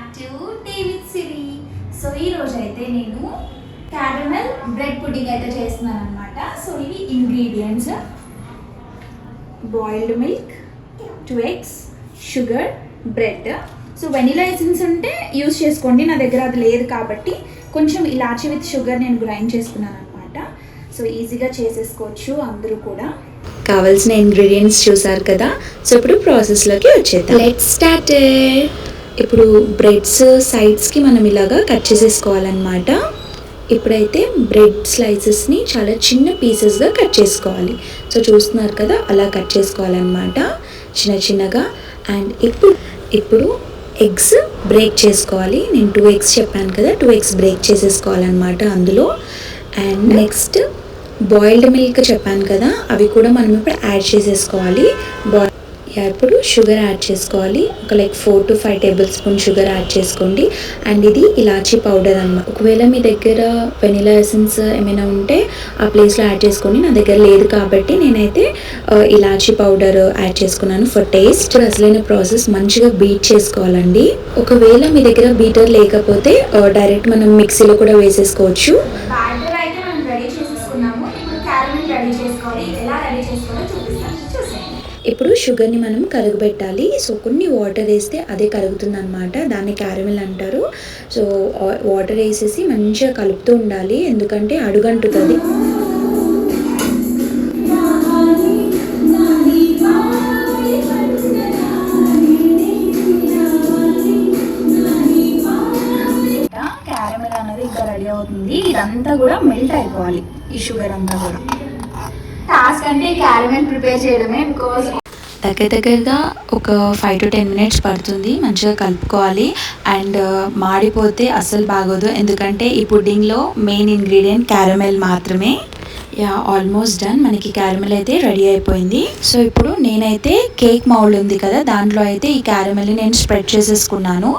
Back to David Siri. So ఈ రోజు అయితే నేను క్యారమెల్ బ్రెడ్ పుడ్డింగ్ అయితే చేస్తున్నాను అనమాట సో ఇవి ingredients. Boiled milk two eggs sugar bread. So vanilla essence ఉంటే యూస్ చేసుకోండి. నా దగ్గర అది లేదు కాబట్టి కొంచెం ఇలాచి విత్ షుగర్ నేను గ్రైండ్ చేసుకున్నాను అనమాట సో ఈజీగా చేసేసుకోవచ్చు అందరూ కూడా. కావాల్సిన ఇంగ్రీడియంట్స్ చూసారు కదా? సో ఇప్పుడు ప్రాసెస్లోకి వచ్చేద్దాం. లెట్ స్టార్ట్ ఇప్పుడు బ్రెడ్స్ సైడ్స్కి మనం ఇలాగా కట్ చేసేసుకోవాలన్నమాట. ఇప్పుడైతే బ్రెడ్ స్లైసెస్ని చాలా చిన్న పీసెస్గా కట్ చేసుకోవాలి. సో చూస్తున్నారు కదా అలా కట్ చేసుకోవాలన్నమాట. చిన్న చిన్నగా. అండ్ ఇప్పుడు ఇప్పుడు ఎగ్స్ బ్రేక్ చేసుకోవాలి. నేను టూ ఎగ్స్ చెప్పాను కదా టూ ఎగ్స్ బ్రేక్ చేసేసుకోవాలన్నమాట అందులో. అండ్ నెక్స్ట్ బాయిల్డ్ మిల్క్ చెప్పాను కదా అవి కూడా మనం ఇప్పుడు యాడ్ చేసేసుకోవాలి. బాయ్ ఇప్పుడు షుగర్ యాడ్ చేసుకోవాలి. ఒక like four two five tablespoon sugar add చేసుకోండి. అండ్ ఇది ఇలాచీ పౌడర్ అన్నమాట ఒకవేళ మీ దగ్గర వెనిలా ఎసెన్స్ ఏమైనా ఉంటే ఆ ప్లేస్లో యాడ్ చేసుకోండి. నా దగ్గర లేదు కాబట్టి నేనైతే ఇలాచీ పౌడర్ యాడ్ చేసుకున్నాను ఫర్ టేస్ట్ అసలైన ప్రాసెస్ మంచిగా బీట్ చేసుకోవాలండి. ఒకవేళ మీ దగ్గర బీటర్ లేకపోతే డైరెక్ట్ మనం మిక్సీలో కూడా వేసేసుకోవచ్చు. రెడీ చేసేసుకున్నాము. ఇప్పుడు క్యారమెల్ రెడీ చేసుకోవాలి. ఎలా రెడీ చేసుకోవాలో చూపిస్తాను. చూసేయండి. ఇప్పుడు షుగర్ని మనం కరగబెట్టాలి సో కొన్ని వాటర్ వేస్తే అదే కరుగుతుంది అనమాట దాన్ని క్యారమిల్ అంటారు. సో వాటర్ వేసేసి మంచిగా కలుపుతూ ఉండాలి. ఎందుకంటే అడుగంటుతుంది. క్యారమిల్ అనేది ఇంకా రెడీ అవుతుంది. ఇదంతా కూడా మెల్ట్ అయిపోవాలి. ఈ షుగర్ అంతా కూడా. టాస్క్ అంటే క్యారమెల్ ప్రిపేర్ చేయడమే బికాస్ దగ్గర దగ్గరగా ఒక ఫైవ్ టు టెన్ మినిట్స్ పడుతుంది మంచిగా కలుపుకోవాలి. అండ్ uh, మాడిపోతే అస్సలు బాగోదు. ఎందుకంటే ఈ పుడ్డింగ్లో మెయిన్ ఇంగ్రీడియంట్ క్యారమెల్ మాత్రమే. యా ఆల్మోస్ట్ డన్ మనకి క్యారమెల్ అయితే రెడీ అయిపోయింది. సో ఇప్పుడు నేనైతే కేక్ మౌల్డ్ ఉంది కదా దాంట్లో అయితే ఈ క్యారమెల్ని నేను స్ప్రెడ్ చేసేసుకున్నాను.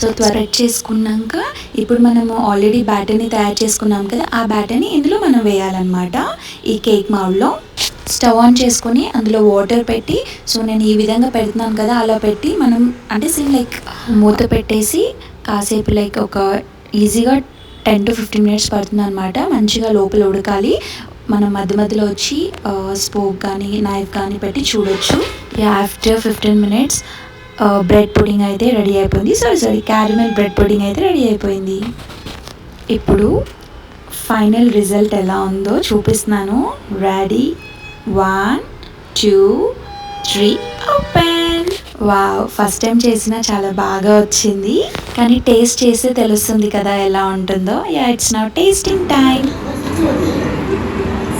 సో స్ప్రెడ్ చేసుకున్నాక ఇప్పుడు మనము ఆల్రెడీ బ్యాటర్ని తయారు చేసుకున్నాం కదా ఆ బ్యాటర్ని ఇందులో మనం వేయాలన్నమాట ఈ కేక్ మౌల్డ్లో స్టవ్ ఆన్ చేసుకొని అందులో వాటర్ పెట్టి సో నేను ఈ విధంగా పెడుతున్నాను కదా అలా పెట్టి మనం అంటే సేమ్ లైక్ మూత పెట్టేసి కాసేపు లైక్ ఒక ఈజీగా టెన్ టు ఫిఫ్టీన్ మినిట్స్ పడుతుంది అనమాట మంచిగా లోపల ఉడకాలి. మనం మధ్య మధ్యలో వచ్చి స్పోక్ కానీ నైఫ్ కానీ పెట్టి చూడొచ్చు. After fifteen minutes bread pudding అయితే రెడీ అయిపోయింది. Sorry sorry caramel bread pudding అయితే రెడీ అయిపోయింది. ఇప్పుడు ఫైనల్ రిజల్ట్ ఎలా ఉందో చూపిస్తున్నాను. Ready one two three open wow first time చేసిన చాలా బాగా వచ్చింది. కానీ టేస్ట్ చేస్తే తెలుస్తుంది కదా ఎలా ఉంటుందో. Yeah it's now tasting time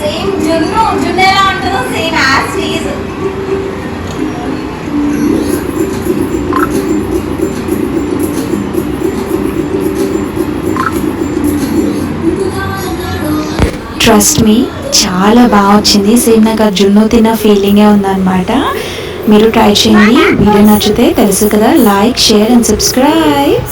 same జున్ను జున్ను ఎలా ఉంటుందో same as is trust me చాలా బాగా వచ్చింది. సేమ్ నాకు ఆ జున్ను తిన్న ఫీలింగే ఉందన్నమాట. మీరు ట్రై చేయండి. వీడియో నచ్చితే తెలుసు కదా. Like share and subscribe